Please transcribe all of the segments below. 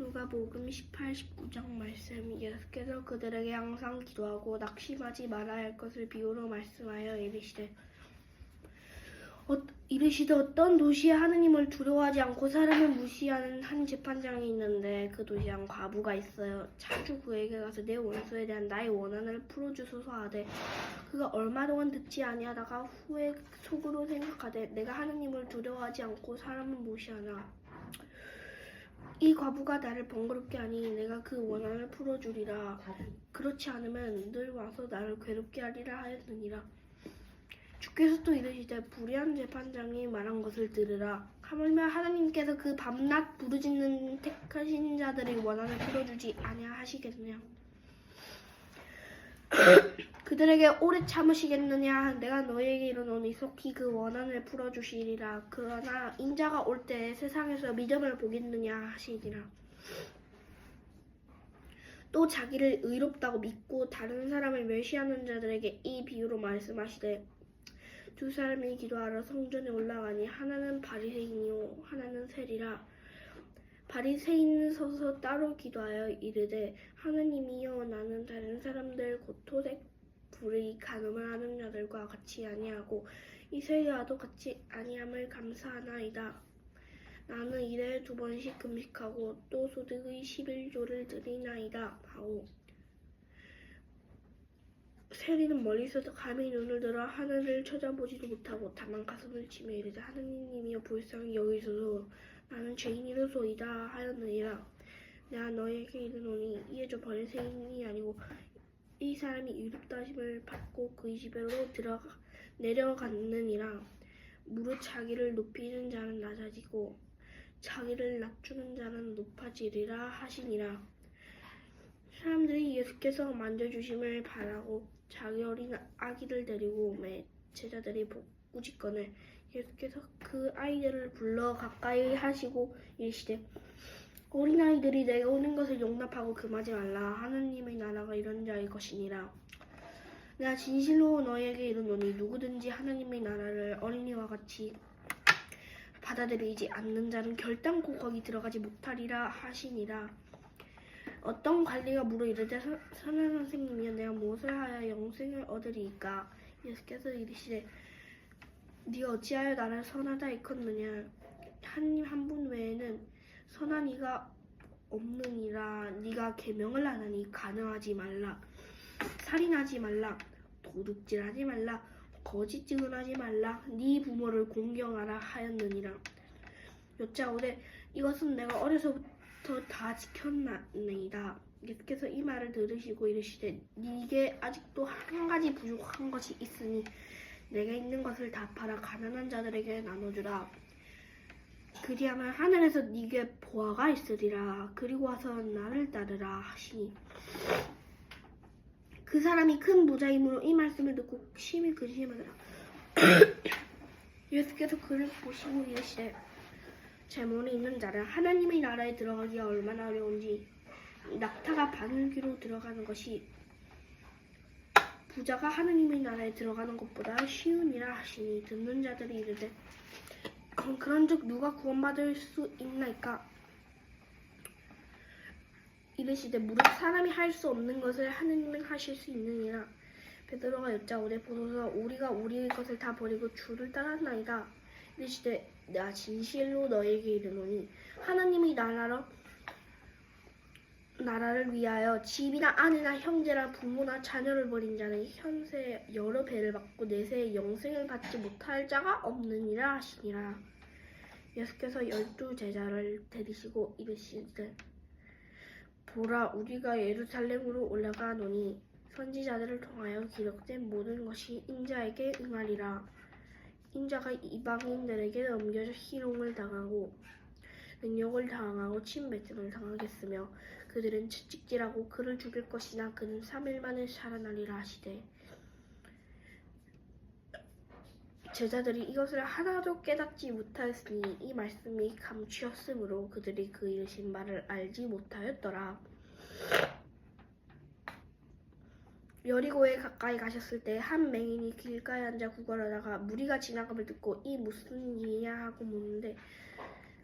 누가복음 18, 19장 말씀 예수께서 그들에게 항상 기도하고 낙심하지 말아야 할 것을 비유로 말씀하여 이르시되 어, 이르시되 어떤 도시에 하느님을 두려워하지 않고 사람을 무시하는 한 재판장이 있는데 그 도시에 한 과부가 있어요. 자주 그에게 가서 내 원수에 대한 나의 원한을 풀어주소서 하되 그가 얼마 동안 듣지 아니하다가 후에 속으로 생각하되 내가 하느님을 두려워하지 않고 사람을 무시하나 이 과부가 나를 번거롭게 하니 내가 그 원한을 풀어주리라. 그렇지 않으면 늘 와서 나를 괴롭게 하리라 하였느니라. 주께서 또 이르시되 불의한 재판장이 말한 것을 들으라. 하물며 하나님께서 그 밤낮 부르짖는 택하신 자들의 원한을 풀어주지 아니하시겠느냐 그들에게 오래 참으시겠느냐? 내가 너희에게 이르노니 속히 그 원한을 풀어주시리라. 그러나 인자가 올 때 세상에서 믿음을 보겠느냐 하시니라. 또 자기를 의롭다고 믿고 다른 사람을 멸시하는 자들에게 이 비유로 말씀하시되 두 사람이 기도하러 성전에 올라가니 하나는 바리새인이요 하나는 세리라 바리새인은 서서 따로 기도하여 이르되 하느님이여 나는 다른 사람들 곧 토색 불의 간음을 하는 자들과 같이 아니하고 이 세리와도 같이 아니함을 감사하나이다. 나는 일에 두 번씩 금식하고 또 소득의 11조를 드리나이다. 하오. 세리는 멀리서 감히 눈을 들어 하늘을 쳐다보지도 못하고 다만 가슴을 치며 이르되 하느님이여 불쌍히 여기소서 나는 죄인이로소이다 하였느니라. 내가 너에게 이르노니 이에 저 바리새인이 아니고 이 사람이 의롭다 하심을 받고 그의 집으로 들어가 내려갔느니라. 무릇 자기를 높이는 자는 낮아지고 자기를 낮추는 자는 높아지리라 하시니라. 사람들이 예수께서 만져주심을 바라고 자기 어린 아기를 데리고 오매 제자들이 꾸짖거늘 예수께서 그 아이들을 불러 가까이 하시고 이르시되 어린아이들이 내가 오는 것을 용납하고 금하지 말라. 하느님의 나라가 이런 자의 것이니라. 내가 진실로 너희에게 이르노니 누구든지 하나님의 나라를 어린이와 같이 받아들이지 않는 자는 결단코 거기 들어가지 못하리라 하시니라. 어떤 관리가 물어 이르되 선- 선한 선생님이여 내가 무엇을 하여 영생을 얻으리이까? 예수께서 이르시되 네가 어찌하여 나를 선하다 일컫느냐? 하나님 한 분 외에는 선한 이가 없느니라. 네가 계명을 안 하니 간음하지 말라. 살인하지 말라. 도둑질하지 말라. 거짓 증언하지 말라. 네 부모를 공경하라 하였느니라. 여짜오되 이것은 내가 어려서부터 다 지켰나이다. 예수께서 이 말을 들으시고 이르시되 네게 아직도 한 가지 부족한 것이 있으니 내게 있는 것을 다 팔아 가난한 자들에게 나눠주라. 그리하면 하늘에서 네게 보화가 있으리라. 그리고 와서 나를 따르라 하시니. 그 사람이 큰 부자이므로 이 말씀을 듣고 심히 근심하더라. 예수께서 그를 보시고 이르시되 재물이 있는 자는 하나님의 나라에 들어가기가 얼마나 어려운지 낙타가 바늘귀로 들어가는 것이 부자가 하나님의 나라에 들어가는 것보다 쉬우니라 하시니 듣는 자들이 이르되 어, 그런즉 누가 구원받을 수 있나이까? 이르시되 무릇 사람이 할 수 없는 것을 하느님은 하실 수 있느니라. 베드로가 여짜오되 보소서 우리가 우리의 것을 다 버리고 주를 따랐나이다. 이르시되 내가 진실로 너에게 이르노니 하나님이 나라로 나라를 위하여 집이나 아내나 형제나 부모나 자녀를 버린 자는 현세 여러 배를 받고 내세에 영생을 받지 못할 자가 없느니라 하시니라. 예수께서 열두 제자를 데리시고 이르시되 보라 우리가 예루살렘으로 올라가노니 선지자들을 통하여 기록된 모든 것이 인자에게 응하리라. 인자가 이방인들에게 넘겨져 희롱을 당하고 능력을 당하고 침뱉음을 당하겠으며 그들은 채찍질하고 그를 죽일 것이나 그는 3일 만에 살아나리라 하시되 제자들이 이것을 하나도 깨닫지 못하였으니 이 말씀이 감추었으므로 그들이 그 이르신 말을 알지 못하였더라. 여리고에 가까이 가셨을 때 한 맹인이 길가에 앉아 구걸하다가 무리가 지나감을 듣고 이 무슨 일이냐 하고 묻는데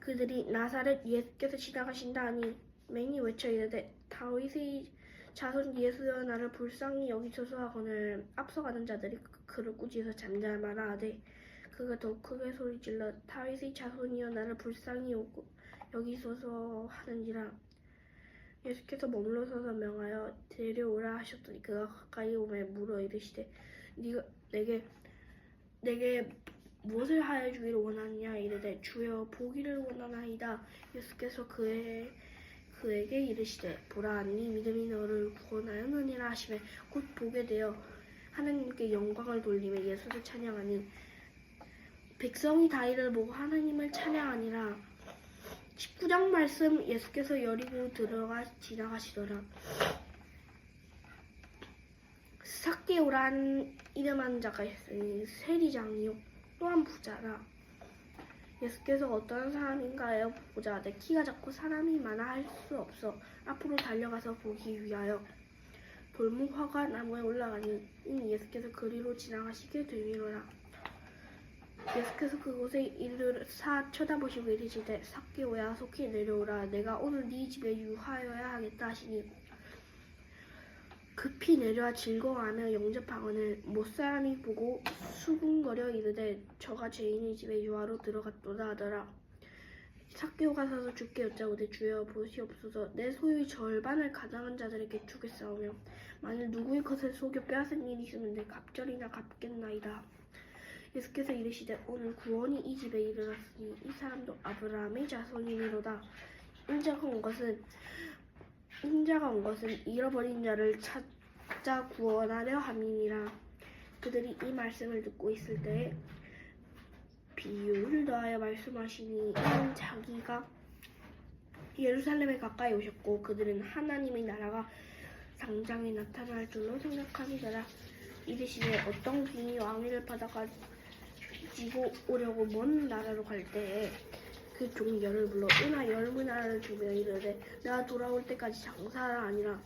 그들이 나사렛 예수께서 지나가신다 하니 맹이 외쳐 이르되 다윗의 자손 예수여 나를 불쌍히 여기소서 하거늘 앞서가는 자들이 그를 꾸짖어 잠잠하라 하되 그가 더욱 크게 소리질러 다윗의 자손이여 나를 불쌍히 여기소서 하는지라. 예수께서 머물러서서 명하여 데려오라 하셨더니 그가 가까이 오매 물어 이르시되 네가 내게 내게 무엇을 하여 주기를 원하느냐 이르되 주여 보기를 원하나이다. 예수께서 그의 그에게 이르시되 보라 네 믿음이 너를 구원하였느니라 하시매 곧 보게 되어 하나님께 영광을 돌리며 예수를 찬양하니 백성이 다 이를 보고 하나님을 찬양하니라. 19장 말씀 예수께서 여리고 들어가 지나가시더라. 사케오란 이름한 자가 있으니 세리장이요 또한 부자라. 예수께서 어떤 사람인가요? 보자. 내 키가 작고 사람이 많아 할 수 없어. 앞으로 달려가서 보기 위하여. 돌무화가 나무에 올라가니 예수께서 그리로 지나가시게 되미로라. 예수께서 그곳에 이르사 쳐다보시고 이르시되 삭개오야 속히 내려오라? 내가 오늘 네 집에 유하여야 하겠다 하시니 급히 내려와 즐거워하며 영접하거늘 못사람이 보고 수군거려 이르되 저가 죄인의 집에 유하로 들어갔도다 하더라. 삭개오가 서서 주께 여짜오되 주여 보시옵소서. 내 소유의 절반을 가장한 자들에게 주겠사오며 만일 누구의 것을 속여 빼앗은 일이 있으면 내 갑절이나 갚겠나이다. 예수께서 이르시되 오늘 구원이 이 집에 이르렀으니 이 사람도 아브라함의 자손이니로다. 온 것은 인자가 온 것은 잃어버린 자를 찾아 구원하려 함이니라. 그들이 이 말씀을 듣고 있을 때에 비유를 더하여 말씀하시니 이는 자기가 예루살렘에 가까이 오셨고 그들은 하나님의 나라가 당장에 나타날 줄로 생각하니더라. 이르시되 어떤 귀인이 왕위를 받아가 지고 오려고 먼 나라로 갈 때에 그종 열을 불러 은하 열 문화를 주며 이르되 내가 돌아올 때까지 장사하라 아니라.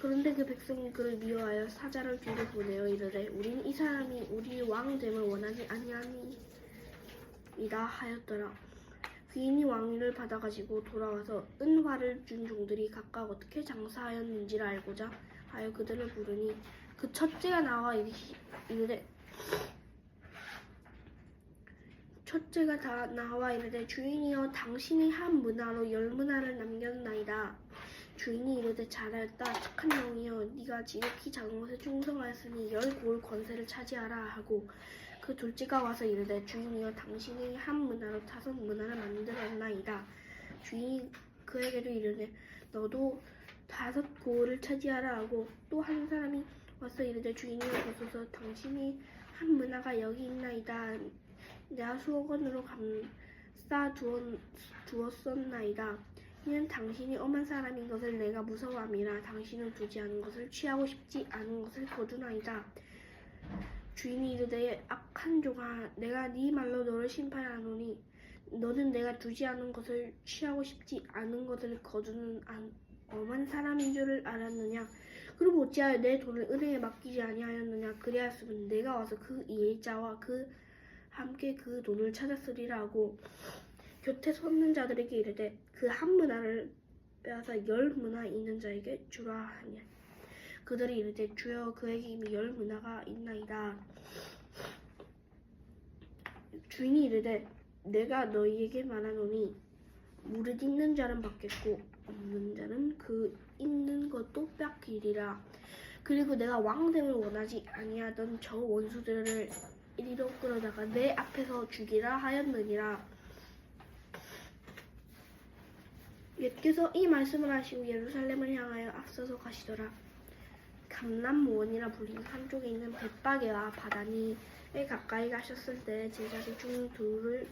그런데 그 백성이 그를 미워하여 사자를 뒤로 보내어 이르되 우린 이 사람이 우리 왕됨을 원하지 아니하니이다 하였더라. 귀인이 왕위를 받아가지고 돌아와서 은화를 준 종들이 각각 어떻게 장사하였는지를 알고자 하여 그들을 부르니 그 첫째가 나와 이르되 첫째가 다 나와 이르되 주인이여 당신이 한 문화로 열 문화를 남겼나이다. 주인이 이르되 잘하였다 착한 영이여 네가 지극히 작은 것에 충성하였으니 열 고을 권세를 차지하라 하고 그 둘째가 와서 이르되 주인이여 당신이 한 문화로 다섯 문화를 만들었나이다. 주인이 그에게도 이르되 너도 다섯 고을을 차지하라 하고 또 한 사람이 와서 이르되 주인이여 보소서 당신이 한 문화가 여기 있나이다. 내가 수억 원으로 감싸 두었, 두었었나이다. 이는 당신이 엄한 사람인 것을 내가 무서워함이라 당신은 두지 않은 것을 취하고 싶지 않은 것을 거두나이다. 주인이 이르되 악한 종아 내가 네 말로 너를 심판하노니 너는 내가 두지 않은 것을 취하고 싶지 않은 것을 거두는 안, 엄한 사람인 줄을 알았느냐 그럼 어찌하여 내 돈을 은행에 맡기지 아니하였느냐 그리하였으면 내가 와서 그 일자와 그 함께 그 돈을 찾았으리라 하고 곁에 섰는 자들에게 이르되 그 한 문화를 빼앗아 열 문화 있는 자에게 주라 하니. 그들이 이르되 주여 그에게 이미 열 문화가 있나이다. 주인이 이르되 내가 너희에게 말하노니 무릇 있는 자는 받겠고 없는 자는 그 있는 것도 뺏기리라. 그리고 내가 왕됨을 원하지 아니하던 저 원수들을 이리로 끌어다가 내 앞에서 죽이라 하였느니라. 예께서 이 말씀을 하시고 예루살렘을 향하여 앞서서 가시더라. 감람원이라 불리는 한쪽에 있는 벳바게와 바다니에 가까이 가셨을 때 제자들 중 둘을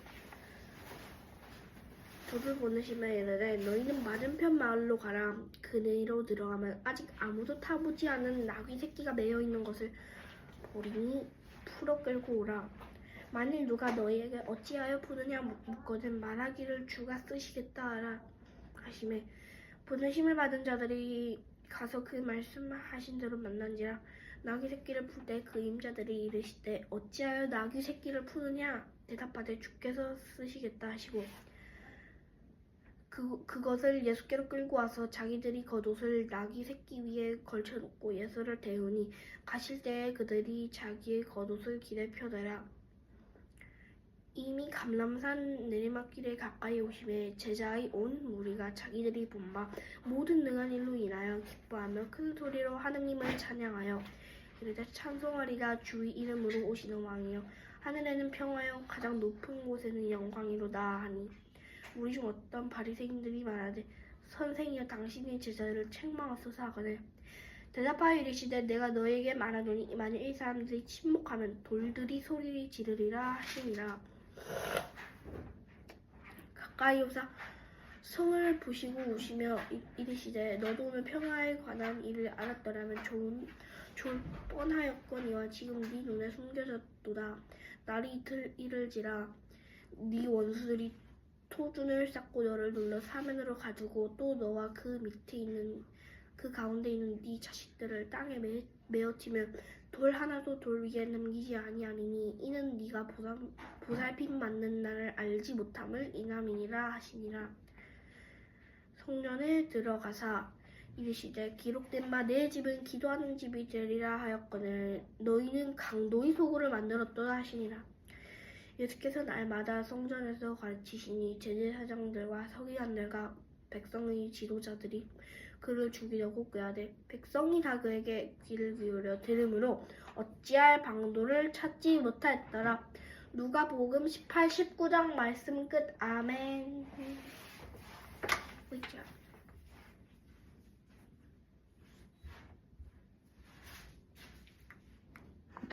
둘을 보내시며 이르되 너희는 맞은편 마을로 가라. 그네로 들어가면 아직 아무도 타보지 않은 나귀 새끼가 매여 있는 것을 보리니 풀어 끌고 오라. 만일 누가 너희에게 어찌하여 부르냐 묻거든 말하기를 주가 쓰시겠다 하라 하심에 보내심을 받은 자들이 가서 그 말씀하신 대로 만난지라 나귀 새끼를 풀 때 그 임자들이 이르시되 어찌하여 나귀 새끼를 푸느냐 대답하되 주께서 쓰시겠다 하시고 그, 그것을 예수께로 끌고 와서 자기들이 겉옷을 나귀 새끼 위에 걸쳐놓고 예수를 대우니 가실 때에 그들이 자기의 겉옷을 길에 펴더라. 이미 감람산 내리막길에 가까이 오심에 제자의 온 무리가 자기들이 본 바 모든 능한 일로 인하여 기뻐하며 큰 소리로 하느님을 찬양하여 이르되 찬송하리라 주의 이름으로 오시는 왕이여 하늘에는 평화요 가장 높은 곳에는 영광이로다 하니 우리 중 어떤 바리새인들이 말하되 선생이여 당신의 제자를 책망하소서 하거늘. 대답하여 이르시되 내가 너에게 말하노니 만일 이 사람들이 침묵하면 돌들이 소리를 지르리라 하시니라. 가까이 오사 성을 보시고 우시며 이- 이르시되 너도 오늘 평화에 관한 일을 알았더라면 좋은 좋을 뻔하였거니와 지금 네 눈에 숨겨졌도다. 날이 이틀 이를지라. 네 원수들이 토준을 쌓고 너를 눌러 사면으로 가두고 또 너와 그 밑에 있는 그 가운데 있는 네 자식들을 땅에 매, 메어치면 돌 하나도 돌 위에 남기지 아니하리니 이는 네가 보살, 보살핌 맞는 날을 알지 못함을 인함이니라 하시니라. 성전에 들어가사 이르시되 기록된 바 내 집은 기도하는 집이 되리라 하였거늘 너희는 강도의 소굴을 만들었도다 하시니라 예수께서 날마다 성전에서 가르치시니 제제사장들과 서기관들과 백성의 지도자들이 그를 죽이려고 꾀하되 백성이 다 그에게 귀를 기울여 들으므로 어찌할 방도를 찾지 못하였더라. 누가 복음 18, 19장 말씀 끝. 아멘.